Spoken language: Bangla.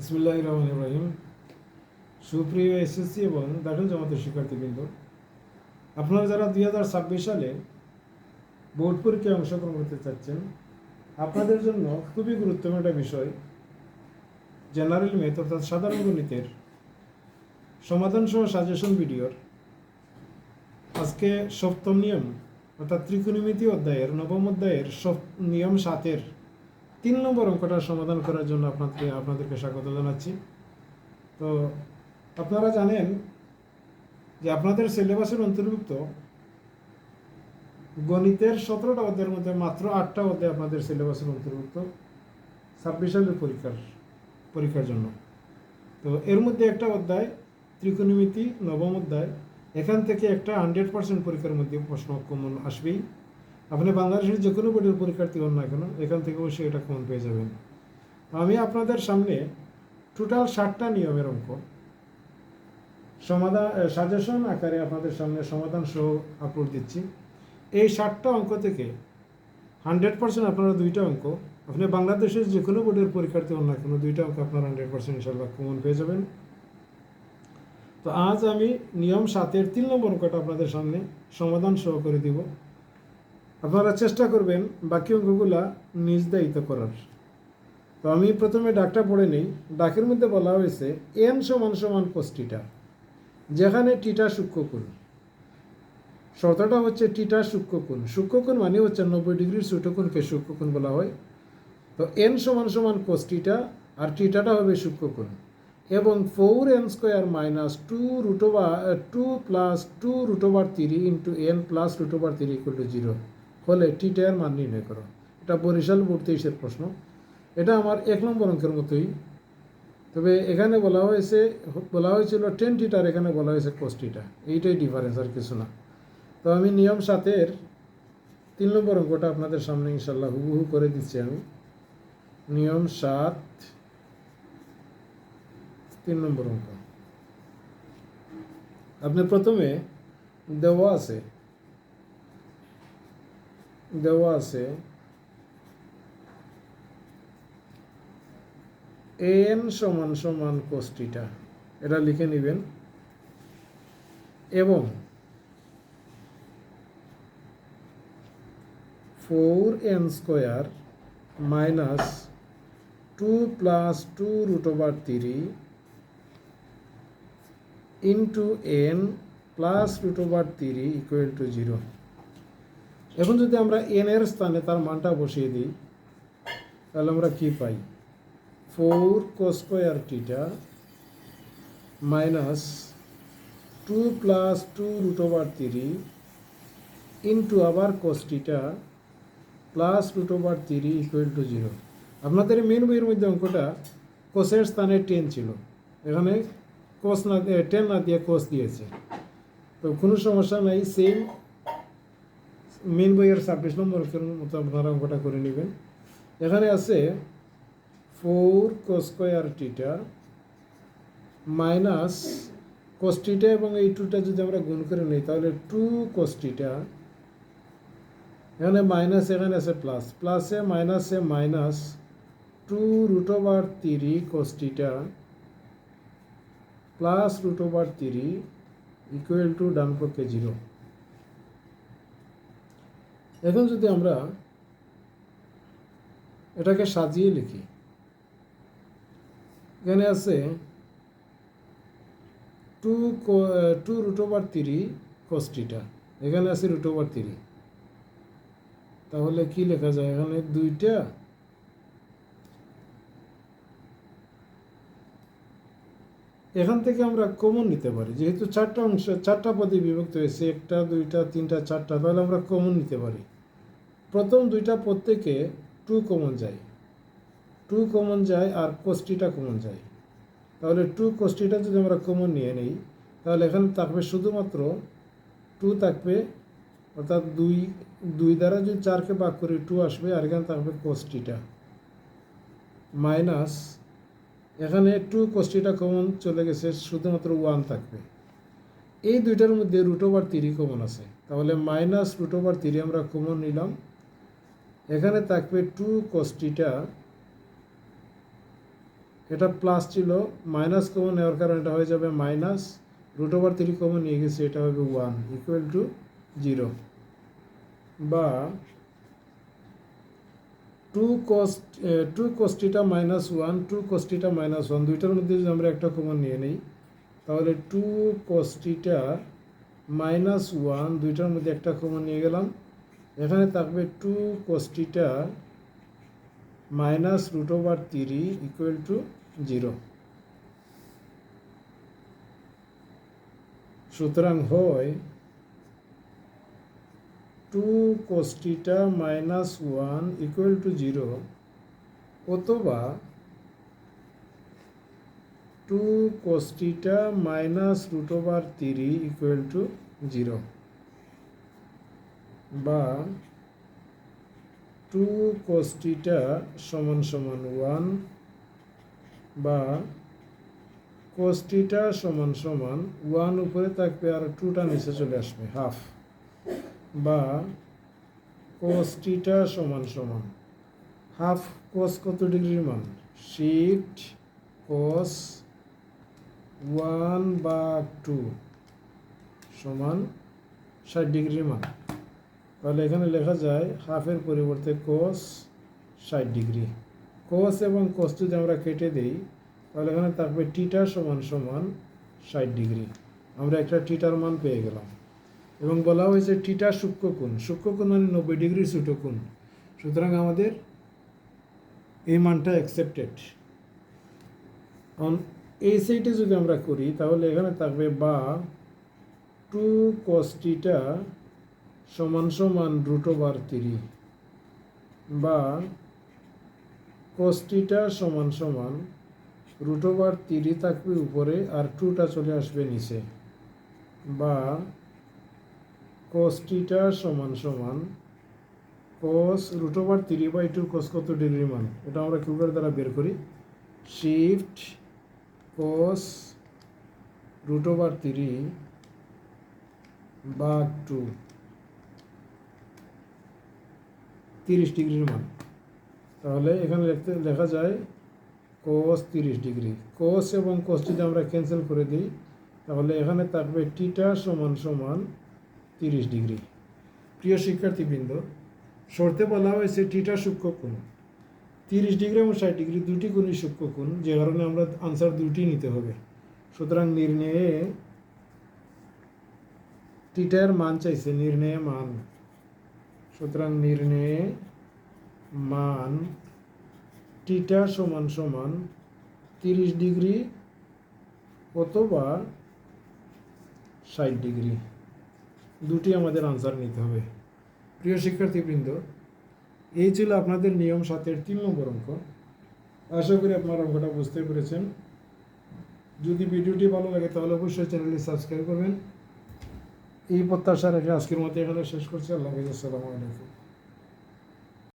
ইসমুল্লাহ রহমান ইব্রাহিম সুপ্রিয় এসএসসি এবং দাখিল জামাতের শিক্ষার্থীবৃন্দ, আপনারা যারা দুই হাজার ছাব্বিশ সালে বোর্ড পরীক্ষায় অংশগ্রহণ করতে চাচ্ছেন, আপনাদের জন্য খুবই গুরুত্বপূর্ণ একটা বিষয়, জেনারেল ম্যাথ অর্থাৎ সাধারণ গণিতের সমাধান সহ সাজেশন ভিডিওর। আজকে সপ্তম নিয়ম অর্থাৎ ত্রিকোণমিতি অধ্যায়ের নবম অধ্যায়ের নিয়ম সাতের তিন নম্বর অঙ্কটা সমাধান করার জন্য আপনাদের, আপনাদেরকে স্বাগত জানাচ্ছি। তো আপনারা জানেন যে আপনাদের সিলেবাসের অন্তর্ভুক্ত গণিতের সতেরোটা অধ্যায়ের মধ্যে মাত্র আটটা অধ্যায় আপনাদের সিলেবাসের অন্তর্ভুক্ত ছাব্বিশ পরীক্ষার পরীক্ষার জন্য। তো এর মধ্যে একটা অধ্যায়, ত্রিকোণমিতি নবম অধ্যায়, এখান থেকে একটা হান্ড্রেড পার্সেন্ট পরীক্ষার মধ্যে প্রশ্ন কমন আসবেই। আপনি বাংলাদেশের যে কোনো বোর্ডের পরীক্ষার্থী হন না কেন, এখান থেকে অবশ্যই এটা কমন পেয়ে যাবেন। আমি আপনাদের সামনে টোটাল ষাটটা নিয়মের অঙ্ক, সমাধান সাজেশন আকারে আপনাদের সামনে সমাধান সহ আপলোড দিচ্ছি। এই ষাটটা অঙ্ক থেকে হান্ড্রেড পার্সেন্ট আপনারা দুইটা অঙ্ক, আপনি বাংলাদেশের যে কোনো বোর্ডের পরীক্ষার্থী হন না কেন, দুইটা অঙ্ক আপনারা হান্ড্রেড পার্সেন্ট ইনশাল্লাহ কমন পেয়ে যাবেন। তো আজ আমি নিয়ম সাতের তিন নম্বর অঙ্কটা আপনাদের সামনে সমাধান সহ করে দিব। আপনারা চেষ্টা করবেন বাকি অঙ্কগুলা নিজ দায়িত্ব করার। তো আমি প্রথমে ডাকটা পড়ে নেই। ডাকের মধ্যে বলা হয়েছে, এন সমান সমান কোষ্টিটা যেখানে টিটা সূক্ষ্মকোণ। শর্তটা হচ্ছে টিটা সূক্ষ্মকোণ। সূক্ষ্মকোণ মানে হচ্ছে নব্বই ডিগ্রির ছোটকোণকে সূক্ষ্মকোণ বলা হয়। তো এন সমান সমান কোষ্টিটা আর টিটাটা হবে সূক্ষ্মকোণ। এবং four n square minus two root over two plus two root over three into n plus root over three equal to zero. হলে টিটার মান নির্ণয় করো। এটা বরিশাল বোর্ড তেইশের প্রশ্ন। এটা আমার এক নম্বর অঙ্কের মতোই। তবে এখানে বলা হয়েছে, বলা হয়েছিল টেন টিটার এখানে বলা হয়েছে কোস টিটা এইটাই ডিফারেন্স আর কিছু না। তো আমি নিয়ম সাতের তিন নম্বর অঙ্কটা আপনাদের সামনে ইনশাল্লাহ হুবহু করে দিচ্ছি আমি। নিয়ম সাত, তিন নম্বর অঙ্ক। আপনি প্রথমে দেওয়া আছে দেওয়া আছে। এন সমান সমান কোষ্টিটা এটা লিখে নেবেন। এবং four n square minus two plus two root over three into n plus root over three equal to zero. এখন যদি আমরা এন এর স্থানে তার মানটা বসিয়ে দিই, তাহলে আমরা কি পাই? Four cos square theta minus two plus two root over three into আবার cos theta plus root over three equal to zero আপনাদের মেন বইয়ের মধ্যে অঙ্কটা কোসের স্থানে টেন ছিল। এখানে কোস না টেন না দিয়ে কোস দিয়েছে। তো কোনো সমস্যা নাই সেম মেন বইয়ের ছাব্বিশ নম্বর অঙ্কের মতো আপনারা অঙ্কটা করে নেবেন। এখানে আছে ফোর কোস্কোয়ার টিটা মাইনাস কোস্টিটা এবং এই টুটা যদি আমরা গুণ করে নিই, তাহলে টু কোস্টিটা এখানে মাইনাস এখানে আছে প্লাস প্লাসে মাইনাসে minus two root over three cos theta plus root over three equal to ডান পক্ষে জিরো এখন যদি আমরা এটাকে সাজিয়ে লিখি, এখানে আছে two two root over three cos theta এখানে আছে রুট ওভার থ্রি তাহলে কি লেখা যায়? এখানে দুইটা এখান থেকে আমরা কমন নিতে পারি। যেহেতু চারটা অংশ, চারটা পদে বিভক্ত হয়েছে, একটা, দুইটা, তিনটা, চারটা, তাহলে আমরা কমন নিতে পারি। প্রথম দুইটা প্রত্যেকে টু কমন যায়। টু কমন যায় আর কোষ্টিটা কমন যায়। তাহলে টু কোষ্টিটা যদি আমরা কমন নিয়ে নিই, তাহলে এখানে থাকবে শুধুমাত্র টু থাকবে, অর্থাৎ দুই দুই দ্বারা যদি চারকে ভাগ করি টু আসবে আর এখানে থাকবে কোষ্টিটা মাইনাস এখানে টু কোষ্টিটা কমন চলে গেছে, শুধুমাত্র ওয়ান থাকবে। এই দুইটার মধ্যে রুট ওভার থ্রি কমন আছে। তাহলে মাইনাস রুট ওভার থ্রি আমরা কমন নিলাম। এখানে থাকবে টু কোষ্টিটা এটা প্লাস ছিল মাইনাস কমন নেওয়ার কারণে এটা হয়ে যাবে minus root over three common নিয়ে গেছে, এটা হবে ওয়ান ইকুয়াল টু জিরো বা two cos two cos theta minus one two cos theta minus one দুইটার মধ্যে যদি আমরা একটা কমন নিয়ে নিই, তাহলে টু কস্টিটা মাইনাস ওয়ান দুইটার মধ্যে একটা কমন নিয়ে গেলাম। এখানে থাকবে two cos theta minus root over three equal to zero সুতরাং হয় two cos theta minus one equal to zero অথবা two cos theta minus root over three equal to zero বা টু কোস্টিটা সমান সমান ওয়ান বা কোস্টিটা সমান সমান ওয়ান উপরে থাকবে আর টুটা নিচে চলে আসবে হাফ বা কোস্টিটা সমান সমান হাফ কোস কত ডিগ্রির মান? শিফট কোস ওয়ান বা টু সমান ষাট ডিগ্রির মান। তাহলে এখানে লেখা যায় হাফের পরিবর্তে কোস ষাট ডিগ্রি। কোস এবং কোস যদি আমরা কেটে দিই, তাহলে এখানে থাকবে টিটা সমান সমান ষাট ডিগ্রি। আমরা একটা টিটার মান পেয়ে গেলাম। এবং বলা হয়েছে টিটা সূক্ষ্মকোণ সূক্ষ্মকোণ মানে নব্বই ডিগ্রি ছোটকোণ সুতরাং আমাদের এই মানটা অ্যাকসেপ্টেড এই সাইডে যদি আমরা করি, তাহলে এখানে থাকবে বা টু কস্টিটা সমান সমান রুট ওভার থ্রি বা কস্টিটা সমান সমান রুট ওভার থ্রি থাকবে উপরে আর টুটা চলে আসবে নিচে বা কস্টিটা সমান সমান cos root over three by two cos কত ডিগ্রি মান? এটা আমরা কিউকার দ্বারা বের করি। Shift cos root over three বা টু। তিরিশ ডিগ্রির মান। তাহলে এখানে লিখতে, লেখা যায় কোস তিরিশ ডিগ্রি। কোস এবং কোস যদি আমরা ক্যান্সেল করে দিই, তাহলে এখানে থাকবে টিটা সমান সমান তিরিশ ডিগ্রি। প্রিয় শিক্ষার্থীবৃন্দ শর্তে বলা হয়েছে টিটা সূক্ষ্ম কোণ। তিরিশ ডিগ্রি এবং ষাট ডিগ্রি দুটি কোণই সূক্ষ্ম কোণ, যে কারণে আমরা আনসার দুটি নিতে হবে। সুতরাং নির্ণয়ে টিটার মান চাইছে, নির্ণয়ে মান। সুতরাং নির্ণয়ে মান টিটা সমান সমান তিরিশ ডিগ্রি অথবা ষাট ডিগ্রি। দুটি আমাদের আনসার নিতে হবে। প্রিয় শিক্ষার্থীবৃন্দ, এই ছিল আপনাদের নিয়ম সাতের তিন নম্বর অঙ্ক। আশা করি আপনার অঙ্কটা বুঝতে পেরেছেন। যদি ভিডিওটি ভালো লাগে তাহলে অবশ্যই চ্যানেলটি সাবস্ক্রাইব করবেন। এই প্রত্যাশা রেখে আজকের মতো এখানে শেষ করছি। আল্লাহ হাফিজ